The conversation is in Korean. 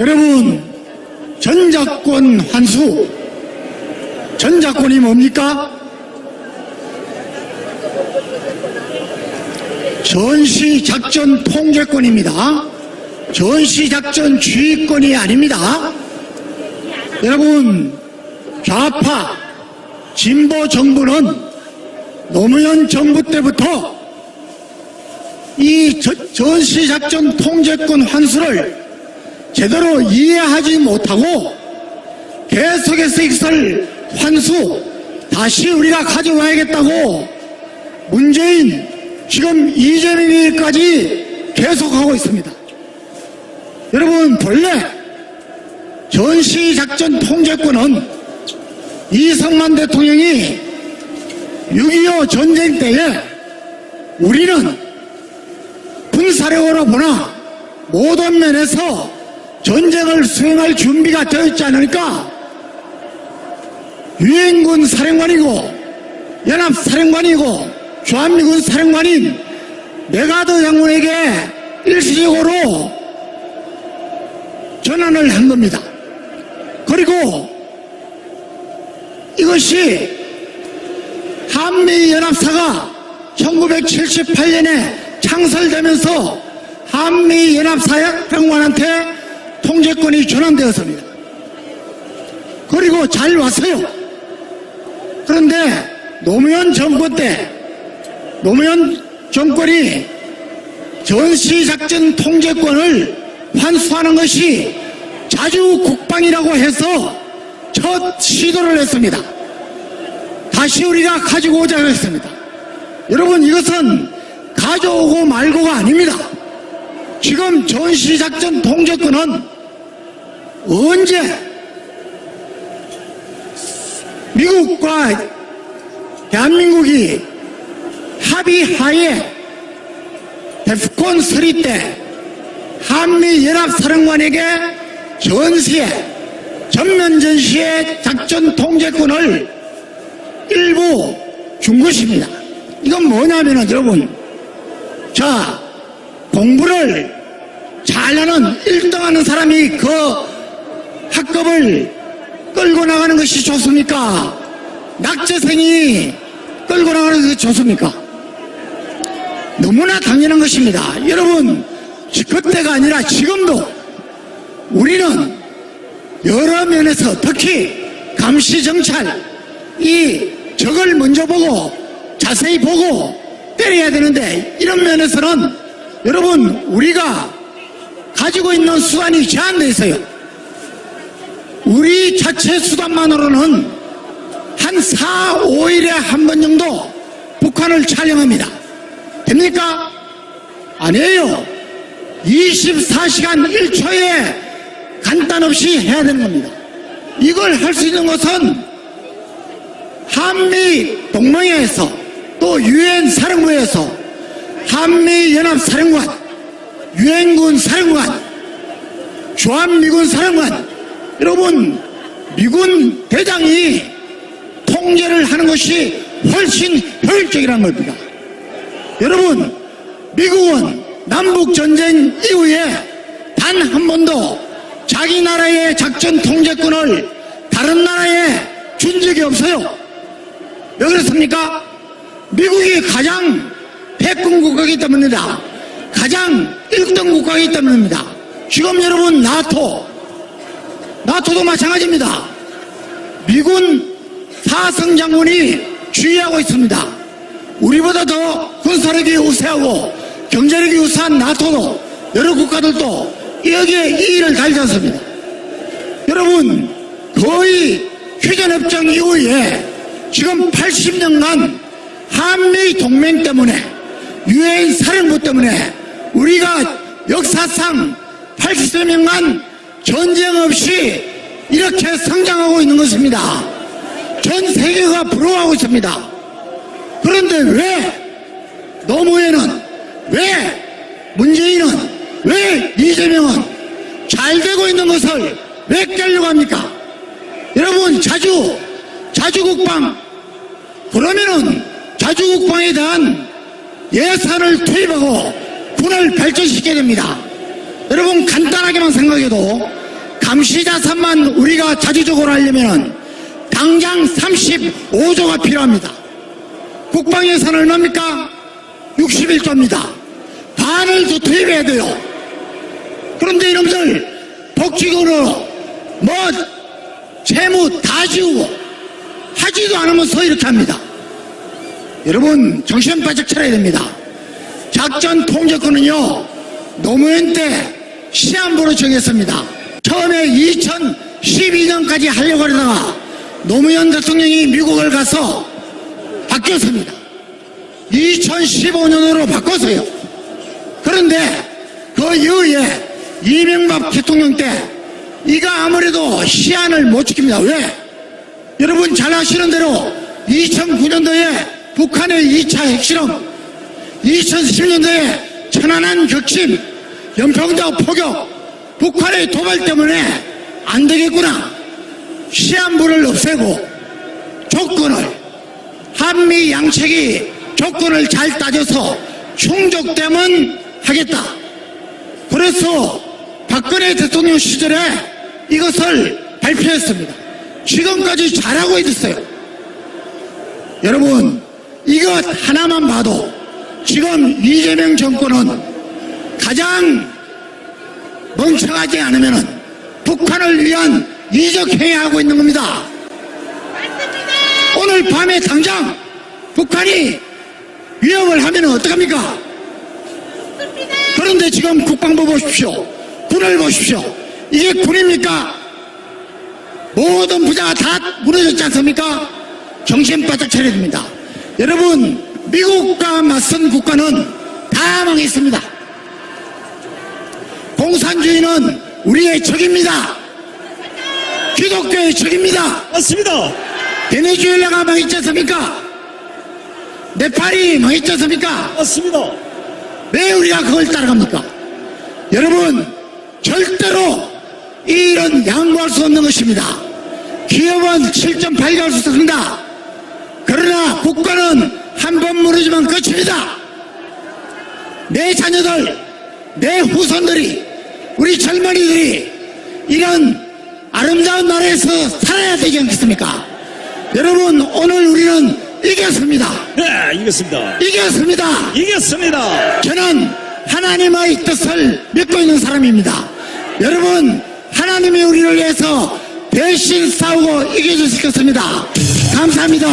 여러분, 전작권 환수. 전작권이 뭡니까? 전시작전 통제권입니다. 전시작전 주의권이 아닙니다. 여러분, 좌파, 진보 정부는 노무현 정부 때부터 이 저- 전시작전 통제권 환수를 제대로 이해하지 못하고 계속해서 이것을 환수 다시 우리가 가져와야겠다고 문재인 지금 이재명이까지 계속하고 있습니다. 여러분 본래 전시작전 통제권은 이승만 대통령이 6.25 전쟁 때에 우리는 군사력으로 보나 모든 면에서 전쟁을 수행할 준비가 되어 있지 않으니까 유엔군 사령관이고 연합사령관이고 주한미군 사령관인 메가더 장군에게 일시적으로 전환을 한 겁니다. 그리고 이것이 한미연합사가 1978년에 창설되면서 한미연합사령관한테 통제권이 전환되었습니다. 그리고 잘 왔어요. 그런데 노무현 정권 때 노무현 정권이 전시작전 통제권을 환수하는 것이 자주 국방이라고 해서 첫 시도를 했습니다. 다시 우리가 가지고 오자고 했습니다. 여러분 이것은 가져오고 말고가 아닙니다. 지금 전시작전 통제권은 언제 미국과 대한민국이 합의하에 데프콘 3 때 한미연합사령관에게 전시에 전면 전시의 작전 통제권을 일부 준 것입니다. 이건 뭐냐면은 여러분 자 공부를 잘하는 1등하는 사람이 그 학급을 끌고 나가는 것이 좋습니까? 낙제생이 끌고 나가는 것이 좋습니까? 너무나 당연한 것입니다. 여러분, 그때가 아니라 지금도 우리는 여러 면에서 특히 감시정찰, 이 적을 먼저 보고 자세히 보고 때려야 되는데 이런 면에서는 여러분, 우리가 가지고 있는 수단이 제한되어 있어요. 우리 자체 수단만으로는 한 4, 5일에 한 번 정도 북한을 촬영합니다. 됩니까? 아니에요. 24시간 1초에 간단 없이 해야 되는 겁니다. 이걸 할 수 있는 것은 한미 동맹회에서 또 유엔 사령부에서 한미 연합 사령관, 유엔군 사령관, 주한미군 사령관, 여러분 미군 대장이 통제를 하는 것이 훨씬 효율적이라는 겁니다. 여러분 미국은 남북 전쟁 이후에 단 한 번도 자기 나라의 작전 통제권을 다른 나라에 준 적이 없어요. 왜 그렇습니까? 미국이 가장 패권 국가이기 때문입니다. 가장 1등 국가이기 때문입니다. 지금 여러분 나토 나토도 마찬가지입니다. 미군 사성 장군이 주의하고 있습니다. 우리보다 더 군사력이 우세하고 경제력이 우세한 나토도 여러 국가들도 여기에 이의를 달지 않습니다. 여러분 거의 휴전협정 이후에 지금 80년간 한미 동맹 때문에 유엔 사령부 때문에 우리가 역사상 80여 년간 전쟁 없이 이렇게 성장하고 있는 것입니다. 전 세계가 부러워하고 있습니다. 그런데 왜 노무현은 왜 문재인은 왜 이재명은 잘 되고 있는 것을 왜 깨려고 합니까? 여러분 자주 자주국방 그러면은 자주국방에 대한 예산을 투입하고 군을 발전시켜야 됩니다. 여러분 간단하게만 생각해도 감시자산만 우리가 자주적으로 하려면 당장 35조가 필요합니다. 국방 예산 얼마입니까? 61조입니다. 반을 더 투입해야 돼요. 그런데 이놈들 복지금으로 뭐 채무 다 지우고 하지도 않으면서 이렇게 합니다. 여러분 정신 바짝 차려야 됩니다. 작전 통제권은요 노무현 때 시한부로 정했습니다. 처음에 2012년까지 하려고 하다가 노무현 대통령이 미국을 가서 바뀌었습니다. 2015년으로 바꿨어요. 그런데 그 이후에 이명박 대통령 때 이거 아무래도 시한을 못 지킵니다. 왜? 여러분 잘 아시는 대로 2009년도에 북한의 2차 핵실험, 2010년도에 천안함 격침, 연평도 포격, 북한의 도발 때문에 안 되겠구나. 시한부를 없애고 조건을 한미 양측이 조건을 잘 따져서 충족되면 하겠다. 그래서 박근혜 대통령 시절에 이것을 발표했습니다. 지금까지 잘하고 있었어요. 여러분, 이것 하나만 봐도 지금 이재명 정권은 가장 멍청하지 않으면 북한을 위한 이적 행위하고 있는 겁니다. 오늘 밤에 당장 북한이 위협을 하면 어떡합니까? 그런데 지금 국방부 보십시오. 군을 보십시오. 이게 군입니까? 모든 부자가 다 무너졌지 않습니까? 정신 바짝 차려야 됩니다. 여러분, 미국과 맞선 국가는 다 망했습니다. 공산주의는 우리의 적입니다. 기독교의 적입니다. 맞습니다. 베네수엘라가 망했지 않습니까? 네팔이 망했지 않습니까? 맞습니다. 왜 우리가 그걸 따라갑니까? 여러분, 절대로 이런 양보할 수 없는 것입니다. 기업은 7.8갈 수 있습니다. 그러나 국가는 한 번 무너지면 끝입니다. 내 자녀들, 내 후손들이, 우리 젊은이들이 이런 아름다운 나라에서 살아야 되지 않겠습니까? 여러분, 오늘 우리는 이겼습니다. 네, 이겼습니다. 이겼습니다. 이겼습니다. 저는 하나님의 뜻을 믿고 있는 사람입니다. 여러분, 하나님이 우리를 위해서 대신 싸우고 이겨주실 것입니다. 감사합니다.